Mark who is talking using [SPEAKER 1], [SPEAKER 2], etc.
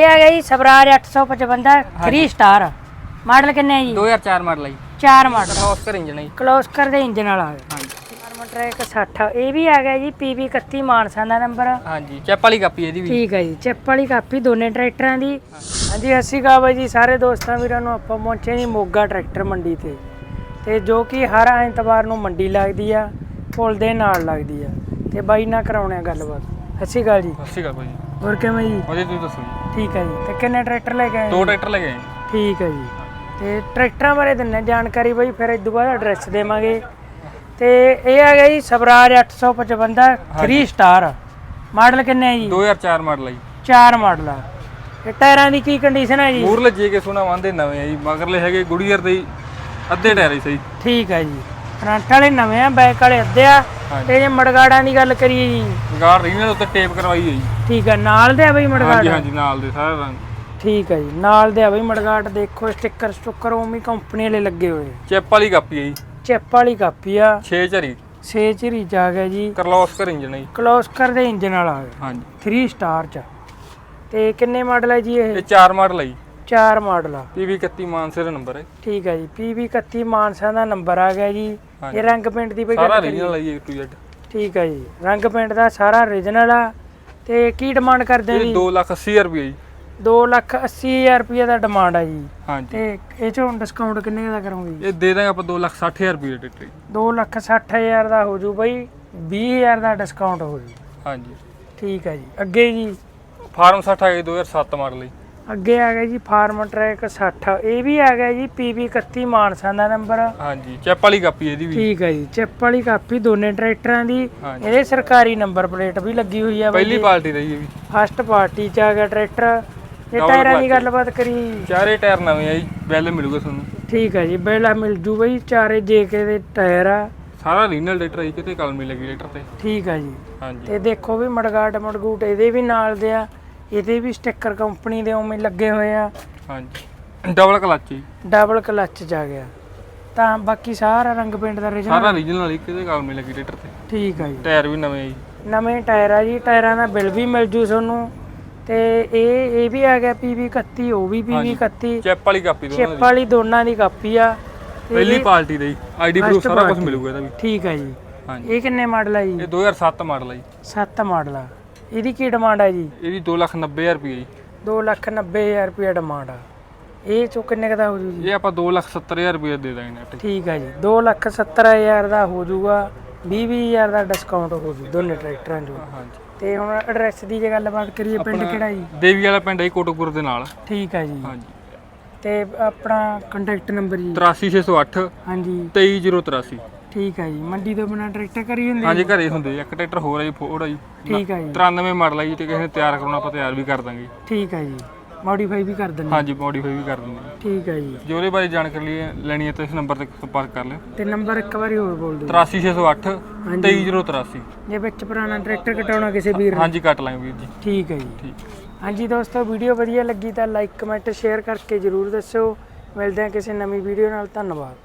[SPEAKER 1] ਇਹ ਆ ਗਿਆ ਜੀ ਸਵਰਾਜ 855 3 ਸਟਾਰ ਮਾਡਲ ਕਿੰਨੇ ਹੈ ਜੀ?
[SPEAKER 2] 2004 ਮਾਡਲ ਹੈ ਜੀ।
[SPEAKER 1] ਚਾਰ ਮਾਡਲ।
[SPEAKER 2] ਆਸਕਰ ਇੰਜਨ ਹੈ ਜੀ।
[SPEAKER 1] ਕਲੋਸਕਰ ਦੇ ਇੰਜਨ ਵਾਲਾ। ਆ ਗਿਆ
[SPEAKER 2] ਹਾਂਜੀ
[SPEAKER 1] ਫਾਰਮਰ ਟਰੈਕ 60 ਇਹ ਵੀ ਆ ਗਿਆ ਜੀ PV 31 ਮਾਨਸਾ ਦਾ ਨੰਬਰ
[SPEAKER 2] ਹਾਂਜੀ ਚੈਪ ਵਾਲੀ ਕਾਪੀ ਇਹਦੀ ਵੀ।
[SPEAKER 1] ਠੀਕ ਹੈ ਜੀ ਚਿੱਪ ਵਾਲੀ ਕਾਪੀ ਦੋਨੇ ਟਰੈਕਟਰਾਂ ਦੀ। ਹਾਂਜੀ ਅਸੀਂ ਕਹਾ ਬਾਈ ਜੀ ਸਾਰੇ ਦੋਸਤਾਂ ਵੀਰਾਂ ਨੂੰ ਆਪਾਂ ਪਹੁੰਚੇ ਜੀ ਮੋਗਾ ਟਰੈਕਟਰ ਮੰਡੀ ਤੇ। ਤੇ ਜੋ ਕਿ ਹਰ ਐਤਵਾਰ ਨੂੰ ਮੰਡੀ ਲੱਗਦੀ ਆ ਪੁਲ ਦੇ ਨਾਲ ਲੱਗਦੀ ਆ। ਤੇ ਬਾਈ ਨਾਲ ਕਰਾਉਣੇ ਆ ਗੱਲਬਾਤ। ਅਸੀਂ ਗੱਲ ਜੀ।
[SPEAKER 2] ਸਤਿ ਸ਼੍ਰੀ ਅਕਾਲ ਭਾਈ
[SPEAKER 1] ਹੋਰ ਕਿਵੇਂ ਜੀ?
[SPEAKER 2] ਉਹਦੇ ਤੁਸੀਂ ਦੱਸੋ ਜੀ?
[SPEAKER 1] ਠੀਕ ਹੈ ਜੀ। ਤੇ ਕਿੰਨੇ ਟਰੈਕਟਰ ਲੈ ਕੇ ਆਏ
[SPEAKER 2] ਦੋ ਟਰੈਕਟਰ ਲੈ ਗਏ ਜੀ
[SPEAKER 1] ਠੀਕ ਹੈ ਜੀ। ਤੇ ਟਰੈਕਟਰਾਂ ਬਾਰੇ ਦਿੰਨੇ ਜਾਣਕਾਰੀ ਬਾਈ ਫਿਰ ਇਸ ਤੋਂ ਬਾਅਦ ਐਡਰੈਸ ਦੇਵਾਂਗੇ। ਤੇ ਇਹ ਆ ਗਿਆ ਜੀ ਸਵਰਾਜ 855 3 ਸਟਾਰ ਮਾਡਲ ਕਿੰਨੇ ਹੈ ਜੀ?
[SPEAKER 2] 2004 ਮਾਡਲ ਹੈ ਜੀ।
[SPEAKER 1] ਚਾਰ ਮਾਡਲ ਆ। ਤੇ ਟਾਇਰਾਂ ਦੀ ਕੀ ਕੰਡੀਸ਼ਨ ਹੈ ਜੀ?
[SPEAKER 2] ਮੂਰ ਲੱਜੇ ਕੇ ਸੋਨਾ ਵਾਂਦੇ ਨਵੇਂ ਆ ਜੀ। ਮਗਰਲੇ ਹੈਗੇ ਗੁੜੀਅਰ ਦੇ ਜੀ, ਅੱਧੇ ਟਾਇਰ ਹੀ ਸਹੀ।
[SPEAKER 1] ਠੀਕ ਹੈ ਜੀ। ਫਰੰਟ ਵਾਲੇ ਨਵੇਂ ਆ ਬੈਕ ਵਾਲੇ ਅੱਧੇ ਆ। ਤੇ ਜੇ ਮੜਗਾੜਾਂ ਦੀ ਗੱਲ ਕਰੀਏ ਜੀ।
[SPEAKER 2] ਗਾਰ ਰੀਨਲ ਉੱਤੇ ਟੇਪ ਕਰਵਾਈ ਹੈ ਜੀ।
[SPEAKER 1] ਠੀਕ ਹੈ ਨਾਲ ਦੇ ਆ ਬਈ ਮੜਗਾੜ
[SPEAKER 2] ਹਾਂਜੀ ਹਾਂਜੀ ਨਾਲ ਦੇ ਸਾਰਾ ਰੰਗ।
[SPEAKER 1] ਠੀਕ ਹੈ ਜੀ ਨਾਲ ਦੇ ਆ ਬਈ ਮੜਗਾੜ ਦੇਖੋ ਸਟicker ਸਟੁੱਕਰ ਉਵੇਂ ਕੰਪਨੀ ਵਾਲੇ ਲੱਗੇ ਹੋਏ
[SPEAKER 2] ਚੈਪ ਵਾਲੀ ਕਾਪੀ ਹੈ ਜੀ।
[SPEAKER 1] ਚਿੱਪ ਵਾਲੀ ਕਾਪੀ ਆ।
[SPEAKER 2] 6 ਝਰੀ।
[SPEAKER 1] 6 ਚਰੀ ਜਾ ਗਿਆ ਜੀ।
[SPEAKER 2] ਕਰਲੋਸਕਰ ਇੰਜਨ ਹੈ ਜੀ।
[SPEAKER 1] ਕਲੋਸਕਰ ਦੇ ਇੰਜਨ ਵਾਲਾ ਆ। ਗਿਆ
[SPEAKER 2] ਹਾਂਜੀ।
[SPEAKER 1] 3 ਸਟਾਰ ਚ ਤੇ ਕਿੰਨੇ ਮਾਡਲ ਹੈ ਜੀ ਇਹ?
[SPEAKER 2] ਇਹ ਚਾਰ ਮਾਡਲ ਹੈ ਜੀ।
[SPEAKER 1] ਚਾਰ ਮਾਡਲ ਆ।
[SPEAKER 2] PV 31 ਮਾਨਸੇ ਦਾ ਨੰਬਰ ਹੈ
[SPEAKER 1] ਠੀਕ ਹੈ ਜੀ PV 31 ਮਾਨਸਾ ਦਾ ਨੰਬਰ ਆ ਗਿਆ ਜੀ। ਇਹ ਰੰਗ ਪੇਂਟ ਦੀ ਬਈ
[SPEAKER 2] ਸਾਰਾ ਰੀਜਨਲ ਹੈ ਜੀ A to Z
[SPEAKER 1] ਠੀਕ ਹੈ ਜੀ ਰੰਗ ਪੇਂਟ ਦਾ ਸਾਰਾ origignal ਆ। ਤੇ ਕੀ ਡਿਮਾਂਡ ਕਰਦੇ
[SPEAKER 2] ਇਹ
[SPEAKER 1] ਜੀ
[SPEAKER 2] 2 ਲੱਖ 80 ਰੁਪਏ ਜੀ।
[SPEAKER 1] 2 ਲੱਖ 80 ਹਜ਼ਾਰ ਰੁਪਏ ਦਾ ਡਿਮਾਂਡ ਆ ਜੀ।
[SPEAKER 2] ਹਾਂਜੀ।
[SPEAKER 1] ਤੇ ਇਹ ਚੋਂ ਡਿਸਕਾਊਂਟ ਕਿੰਨੇ ਦਾ ਕਰੋਗੇ ਜੀ?
[SPEAKER 2] ਇਹ ਦੇ ਦਾਂਗੇ ਆਪਾਂ 2 ਲੱਖ 60 ਰੁਪਏ ਟਿਕਟ ਜੀ
[SPEAKER 1] 2 ਲੱਖ 60 ਹਜ਼ਾਰ ਦਾ ਹੋ ਜੂ ਬਈ 20 ਹਜ਼ਾਰ ਦਾ ਡਿਸਕਾਊਂਟ ਹੋ ਜੂ।
[SPEAKER 2] ਹਾਂਜੀ।
[SPEAKER 1] ਠੀਕ ਹੈ ਜੀ। ਅੱਗੇ ਜੀ?
[SPEAKER 2] ਫਾਰਮ 60 ਹੈ ਜੀ 2007 ਮਾਡਲ ਜੀ।
[SPEAKER 1] ਅੱਗੇ ਆ ਗਿਆ ਜੀ ਫਾਰਮ ਟਰੈਕ 60 ਇਹ ਵੀ ਆ ਗਿਆ ਜੀ PV 31 ਮਾਨਸਾ ਦਾ ਨੰਬਰ।
[SPEAKER 2] ਹਾਂਜੀ ਚੈਪ ਵਾਲੀ ਕਾਪੀ ਇਹਦੀ ਵੀ।
[SPEAKER 1] ਠੀਕ ਹੈ ਜੀ ਚਿੱਪ ਵਾਲੀ ਕਾਪੀ ਦੋਨੇ ਟਰੈਕਟਰਾਂ ਦੀ। ਇਹਦੇ ਸਰਕਾਰੀ ਨੰਬਰ ਪਲੇਟ ਵੀ ਲੱਗੀ ਹੋਈ ਆ
[SPEAKER 2] ਪਹਿਲੀ ਪਾਰਟੀ ਰਹੀ ਇਹ ਵੀ।
[SPEAKER 1] ਫਸਟ ਪਾਰਟੀ ਚ ਆ ਗਿਆ ਟਰੈਕਟਰ।
[SPEAKER 2] Double
[SPEAKER 1] ਟਾਇਰਾਂ ਦੀ। ਗੱਲਬਾਤ ਕਰੀ।
[SPEAKER 2] ਚਾਰੇ ਟਾਇਰ ਨਵੇਂ ਆ ਜੀ ਬੈਲ ਮਿਲੂਗਾ ਤੁਹਾਨੂੰ।
[SPEAKER 1] ਠੀਕ ਹੈ ਜੀ ਬੇਲਾ ਮਿਲ ਜੂ ਬਈ ਚਾਰੇ ਜੇਕੇ ਦੇ ਟਾਇਰ ਆ।
[SPEAKER 2] ਸਾਰਾ ਰੀਨਲ ਡੇਟਰ ਹੈ ਕਿਤੇ ਕਲਮੀ ਲੱਗੀ ਡੇਟਰ ਤੇ।
[SPEAKER 1] ਠੀਕ ਹੈ ਜੀ।
[SPEAKER 2] ਹਾਂਜੀ।
[SPEAKER 1] ਤੇ ਦੇਖੋ ਵੀ ਮੜਗਾਟ ਮੜਗੂਟ ਇਹਦੇ ਵੀ ਨਾਲ ਦੇ ਆ। ਇਹਦੇ ਵੀ ਸਟicker ਕੰਪਨੀ ਦੇ ਉਵੇਂ ਲੱਗੇ ਹੋਏ ਆ।
[SPEAKER 2] ਹਾਂਜੀ। ਡਬਲ ਕਲਚ ਜੀ।
[SPEAKER 1] ਡਬਲ ਕਲੱਚ ਆ ਗਿਆ। ਤਾਂ ਬਾਕੀ ਸਾਰਾ ਰੰਗ ਪੇਂਟ ਦਾ ਰਿਜਨ
[SPEAKER 2] ਸਾਰਾ ਰੀਜਨਲ ਵਾਲੀ ਕਿਤੇ ਕਲਮੀ ਲੱਗੀ ਡੇਟਰ ਤੇ।
[SPEAKER 1] ਠੀਕ ਹੈ ਜੀ।
[SPEAKER 2] ਟਾਇਰ ਵੀ ਨਵੇਂ ਆ ਜੀ।
[SPEAKER 1] ਨਵੇਂ ਟਾਇਰ ਆ ਜੀ। ਟਾਇਰਾਂ ਦਾ ਬਿੱਲ ਵੀ ਮਿਲ ਜੂ ਤੁਹਾਨੂੰ। ਤੇ ਇਹ ਇਹ ਵੀ ਆ ਗਿਆ PV 31 ਉਹ ਵੀ
[SPEAKER 2] ਹਾਂਜੀ।
[SPEAKER 1] 31
[SPEAKER 2] ਚੈਪ ਵਾਲੀ ਕਾਪੀ ਦੋਨਾਂ
[SPEAKER 1] ਚਿੱਪ
[SPEAKER 2] ਦੀ।
[SPEAKER 1] ਵਾਲੀ ਦੋਨਾਂ ਦੀ ਕਾਪੀ ਆ।
[SPEAKER 2] ਪਹਿਲੀ ਪਾਰਟੀ ਦਾ ਜੀ। ਆਈਡੀ ਪ੍ਰੂਫ ਸਾਰਾ ਕੁਝ। ਮਿਲੂਗਾ ਇਹਦਾ ਵੀ।
[SPEAKER 1] ਠੀਕ ਹੈ ਜੀ।
[SPEAKER 2] ਹਾਂਜੀ।
[SPEAKER 1] ਇਹ ਕਿੰਨੇ ਮਾਡਲ ਆ ਜੀ?
[SPEAKER 2] ਇਹ 2007 ਮਾਡਲ ਹੈ ਜੀ।
[SPEAKER 1] 7 ਮਾਡਲ ਆ। ਇਹਦੀ ਕੀ ਡਿਮਾਂਡ ਆ ਜੀ?
[SPEAKER 2] ਇਹਦੀ 2,90,000 ਰੁਪਏ ਜੀ।
[SPEAKER 1] 290000 ਰੁਪਏ ਡਿਮਾਂਡ ਆ। ਇਹ ਚੋਂ ਕਿੰਨੇ ਕੁ ਦਾ ਹੋ ਜੂ ਜੀ?
[SPEAKER 2] ਇਹ ਆਪਾਂ 2,70,000 ਰੁਪਏ ਦੇ ਦਾਂਗੇ ਨੈਟ
[SPEAKER 1] ਠੀਕ ਹੈ ਜੀ। 270000 ਦਾ ਹੋ ਜੂਗਾ 20000 ਦਾ ਡਿਸਕਾਊਂਟ ਹੋ ਜੂ ਦੋਨੇ ਟਰੈਕਟਰਾਂ 'ਚੋਂ।
[SPEAKER 2] ਹਾਂਜੀ
[SPEAKER 1] ਤੇ ਹੁਣ ਐਡਰੈਸ ਦੀ ਜੇ ਗੱਲਬਾਤ ਕਰੀਏ ਪਿੰਡ ਕਿਹੜਾ ਜੀ?
[SPEAKER 2] ਦੇਵੀ ਵਾਲਾ ਪਿੰਡ ਹੈ ਕੋਟਕਪੁਰ ਦੇ ਨਾਲ।
[SPEAKER 1] ਠੀਕ ਹੈ ਜੀ।
[SPEAKER 2] ਹਾਂਜੀ
[SPEAKER 1] ਤੇ ਆਪਣਾ ਕੰਟੈਕਟ ਨੰਬਰ ਜੀ।
[SPEAKER 2] 83608
[SPEAKER 1] ਹਾਂਜੀ।
[SPEAKER 2] 23083
[SPEAKER 1] ਠੀਕ ਹੈ ਜੀ ਮੰਡੀ ਤੋਂ ਬਿਨਾ ਟਰੈਕਟਰ ਕਰੀ ਹੁੰਦੇ
[SPEAKER 2] ਹਾਂਜੀ ਘਰੇ ਹੁੰਦੇ ਜੀ। ਇੱਕ ਟਰੈਕਟਰ ਹੋਰ ਹੈ ਜੀ ਫੋਰਡ ਹੈ ਜੀ।
[SPEAKER 1] ਠੀਕ ਹੈ ਜੀ।
[SPEAKER 2] 93 ਮਾਡਲ ਹੈ ਜੀ ਤੇ ਕਿਸੇ ਨੇ ਤਿਆਰ ਕਰਾਉਣਾ ਆਪਾਂ ਤਿਆਰ ਵੀ ਕਰ ਦਾਂਗੇ।
[SPEAKER 1] ਠੀਕ ਹੈ ਜੀ ਮੋਡੀਫਾਈ ਵੀ ਕਰ ਦਿੰਦੇ
[SPEAKER 2] ਹਾਂਜੀ ਮੋਡੀਫਾਈ ਵੀ ਕਰ ਦਿੰਦੇ ਹਾਂ
[SPEAKER 1] ਠੀਕ ਹੈ ਜੀ।
[SPEAKER 2] ਜੇ ਉਹਦੇ ਬਾਰੇ ਜਾਣਕਾਰੀ ਲਈ- ਲੈਣੀ ਹੈ ਤਾਂ ਇਸ ਨੰਬਰ ਤੇ ਸੰਪਰਕ ਕਰ ਲਿਓ।
[SPEAKER 1] ਤੇ ਨੰਬਰ ਇੱਕ ਵਾਰੀ ਹੋਰ ਬੋਲ ਦਿਓ।
[SPEAKER 2] 83608
[SPEAKER 1] ਹਾਂਜੀ।
[SPEAKER 2] 23083
[SPEAKER 1] ਜੇ ਵਿੱਚ ਪੁਰਾਣਾ ਟਰੈਕਟਰ ਕਟਾਉਣਾ ਕਿਸੇ ਵੀਰ ਨੇ।
[SPEAKER 2] ਹਾਂਜੀ ਕੱਟ ਲਾਂਗੇ ਵੀਰ ਜੀ।
[SPEAKER 1] ਠੀਕ ਹੈ ਜੀ।
[SPEAKER 2] ਠੀਕ।
[SPEAKER 1] ਹਾਂਜੀ ਦੋਸਤੋ ਵੀਡੀਓ ਵਧੀਆ ਲੱਗੀ ਤਾਂ ਲਾਈਕ ਕਮੈਂਟ ਸ਼ੇਅਰ ਕਰਕੇ ਜਰੂਰ ਦੱਸਿਓ। ਮਿਲਦੇ ਹਾਂ ਕਿਸੇ ਨਵੀਂ ਵੀਡੀਓ ਨਾਲ। ਧੰਨਵਾਦ।